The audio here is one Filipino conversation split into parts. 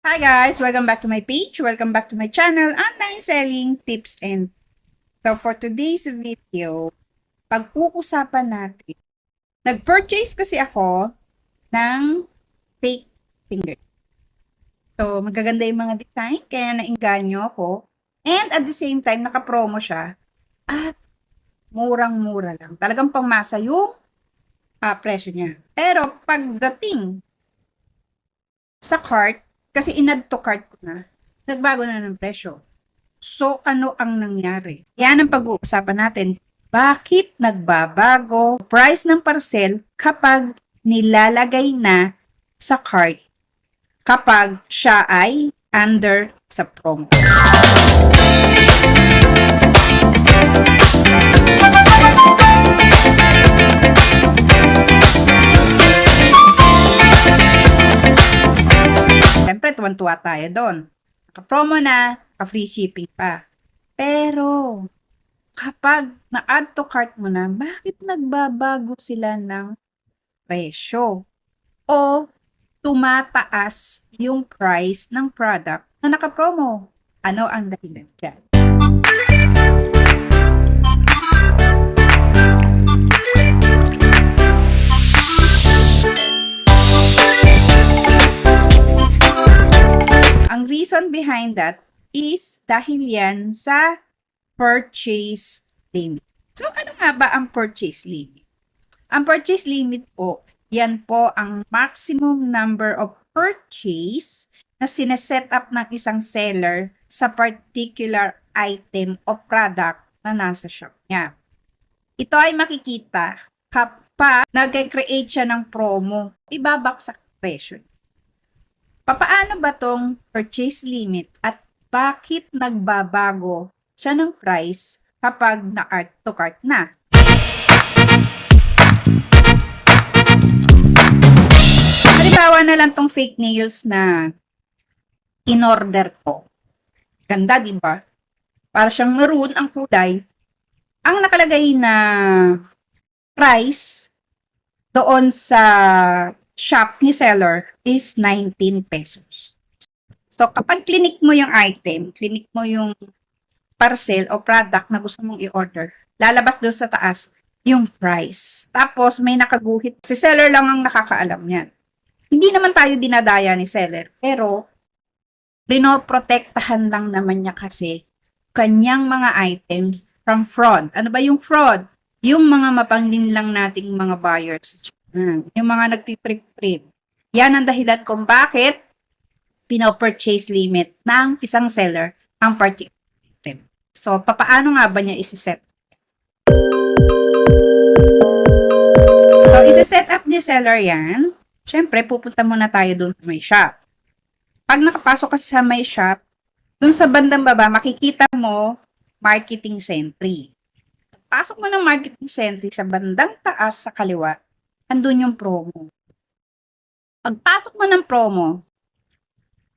Hi guys! Welcome back to my page. Welcome back to my channel, Online Selling Tips and So for today's video, pag-uusapan natin, nag-purchase kasi ako ng fake finger. So, magaganda yung mga design, kaya nainganyo ako. And at the same time, naka-promo siya. At murang-mura lang. Talagang pangmasa yung ah, presyo niya. Pero pagdating sa cart, kasi in-add to cart ko na, nagbago na ng presyo. So, ano ang nangyari? Yan ang pag-uusapan natin. Bakit nagbabago price ng parcel kapag nilalagay na sa cart kapag siya ay under sa promo? Tuwan-tuwa tayo doon. Naka-promo na, ka-free shipping pa. Pero, kapag na-add to cart mo na, bakit nagbabago sila ng presyo? O tumataas yung price ng product na naka-promo? Ano ang dahilan dyan? Ang reason behind that is dahil yan sa purchase limit. So, ano nga ba ang purchase limit? Ang purchase limit po, yan po ang maximum number of purchase na sineset up ng isang seller sa particular item o product na nasa shop niya. Ito ay makikita kapag nag-create siya ng promo, ibabaksak presyo. Papaano ba tong purchase limit at bakit nagbabago siya ng price kapag na-art to cart na? Halimbawa na lang tong fake nails na in-order ko. Ganda, di ba? Para siyang maroon ang kulay. Ang nakalagay na price doon sa shop ni seller is 19 pesos. So, kapag clinic mo yung item, clinic mo yung parcel o product na gusto mong i-order, lalabas doon sa taas yung price. Tapos, may nakaguhit. Si seller lang ang nakakaalam yan. Hindi naman tayo dinadaya ni seller, pero rinoprotektahan lang naman niya kasi kanyang mga items from fraud. Ano ba yung fraud? Yung mga mapangling lang nating mga buyers. Hmm, Yung mga nagtitrip-trip. Yan ang dahilan kung bakit pino-purchase limit ng isang seller ang particular item. So, papaano nga ba niya isi-set? So, isi-set up ni seller yan. Siyempre, pupunta muna tayo dun sa may shop. Pag nakapasok kasi sa may shop, dun sa bandang baba, makikita mo marketing sentry. Pasok mo ng marketing sentry sa bandang taas sa kaliwa, andun yung promo. Pagpasok mo ng promo,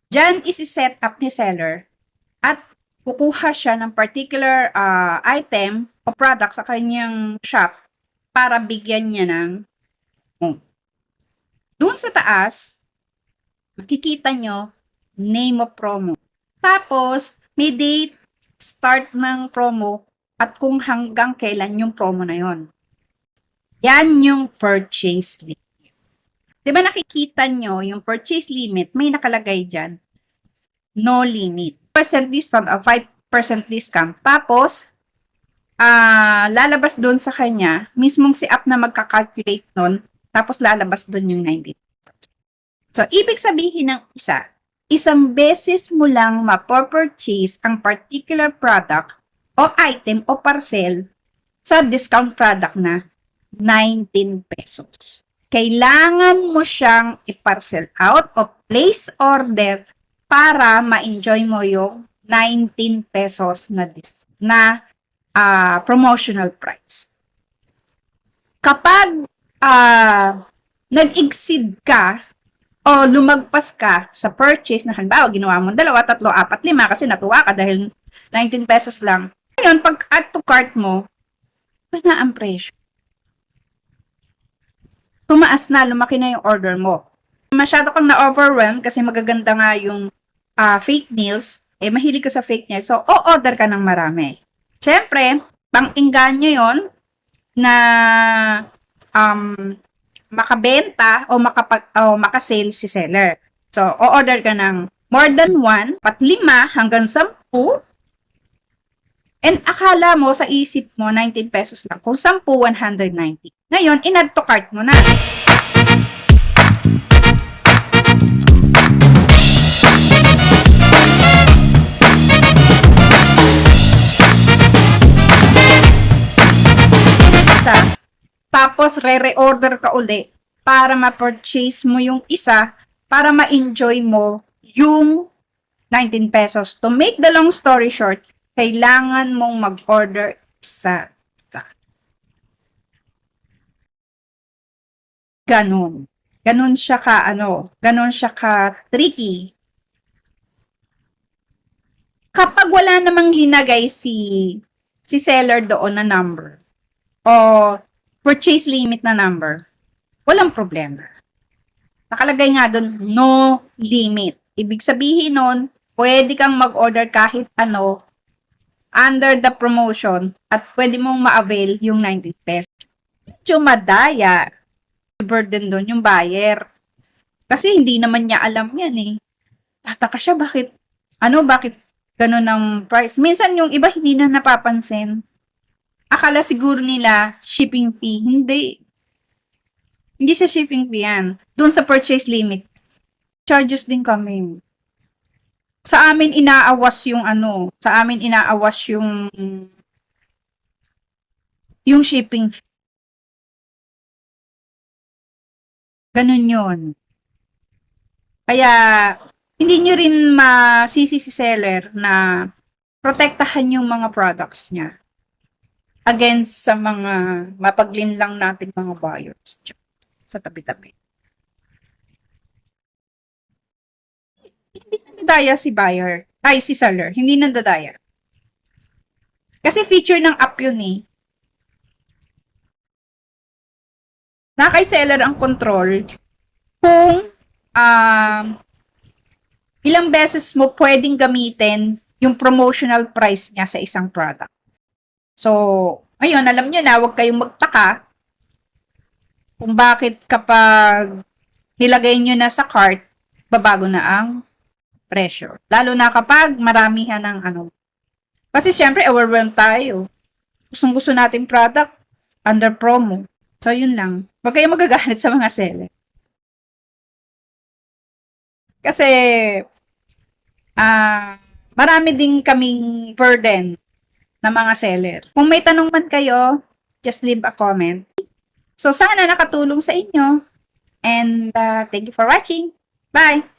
dyan isi-set up ni seller at kukuha siya ng particular ah, item o product sa kanyang shop para bigyan niya ng oh. Doon sa taas, makikita nyo name of promo. Tapos, may date start ng promo at kung hanggang kailan yung promo na yon. Yan yung purchase limit. Di ba nakikita nyo yung purchase limit, may nakalagay dyan, no limit. Percent discount, o 5% discount. Tapos, ah lalabas doon sa kanya, mismong si app na magka-calculate nun, tapos lalabas doon yung 90. So, ibig sabihin ng isa, isang beses mo lang mapopurchase ang particular product o item o parcel sa discount product na 19 pesos. Kailangan mo siyang i-parcel out o place order para ma-enjoy mo yung 19 pesos na dis na ah, promotional price. Kapag ah, nag-exceed ka o lumagpas ka sa purchase na halimbawa ginawa mo dalawa, tatlo, apat, lima kasi natuwa ka dahil 19 pesos lang. Ngayon, pag add to cart mo, ba na ang presyo? Tumaas na, lumaki na yung order mo. masyado kang na-overwhelm kasi magaganda nga yung ah, fake nails, eh mahilig ka sa fake nails, so o-order ka ng marami. Siyempre, pang-inganyo yon na um, makabenta o, makapag, o makasale si seller. So, o-order ka ng more than one, pat lima hanggang sampu, And akala mo sa isip mo 19 pesos lang. Kung 10, 190. Ngayon, in-add to cart mo na. Isa. Tapos, re-reorder ka uli para ma-purchase mo yung isa para ma-enjoy mo yung 19 pesos. To make the long story short, kailangan mong mag-order isa isa. Ganun. Ganun siya ka, ano, ganun siya ka tricky. Kapag wala namang linagay si si seller doon na number o purchase limit na number, walang problema. Nakalagay nga doon, no limit. Ibig sabihin nun, pwede kang mag-order kahit ano under the promotion at pwede mong ma-avail yung 90 pesos. Medyo madaya. Burden doon yung buyer. Kasi hindi naman niya alam yan eh. Tataka siya bakit, ano, bakit ganun ang price. Minsan yung iba hindi na napapansin. Akala siguro nila shipping fee. Hindi. Hindi sa shipping fee yan. Doon sa purchase limit. Charges din kami sa amin inaawas yung ano, sa amin inaawas yung yung shipping fee. Ganun yun. Kaya, hindi nyo rin masisi si seller na protektahan yung mga products niya against sa mga mapaglinlang natin mga buyers sa tabi-tabi. Hindi nandadaya si buyer. Ay, si seller. Hindi nandadaya. Kasi feature ng app yun eh. Na kay seller ang control kung um, ilang beses mo pwedeng gamitin yung promotional price niya sa isang product. So, ayun, alam nyo na, huwag kayong magtaka kung bakit kapag nilagay nyo na sa cart, babago na ang pressure. Lalo na kapag maramihan ng ano. Kasi syempre, overwhelmed tayo. Gustong gusto natin product under promo. So, yun lang. Huwag kayong magagalit sa mga seller. Kasi, ah, marami din kaming burden na mga seller. Kung may tanong man kayo, just leave a comment. So, sana nakatulong sa inyo. And uh, thank you for watching. Bye!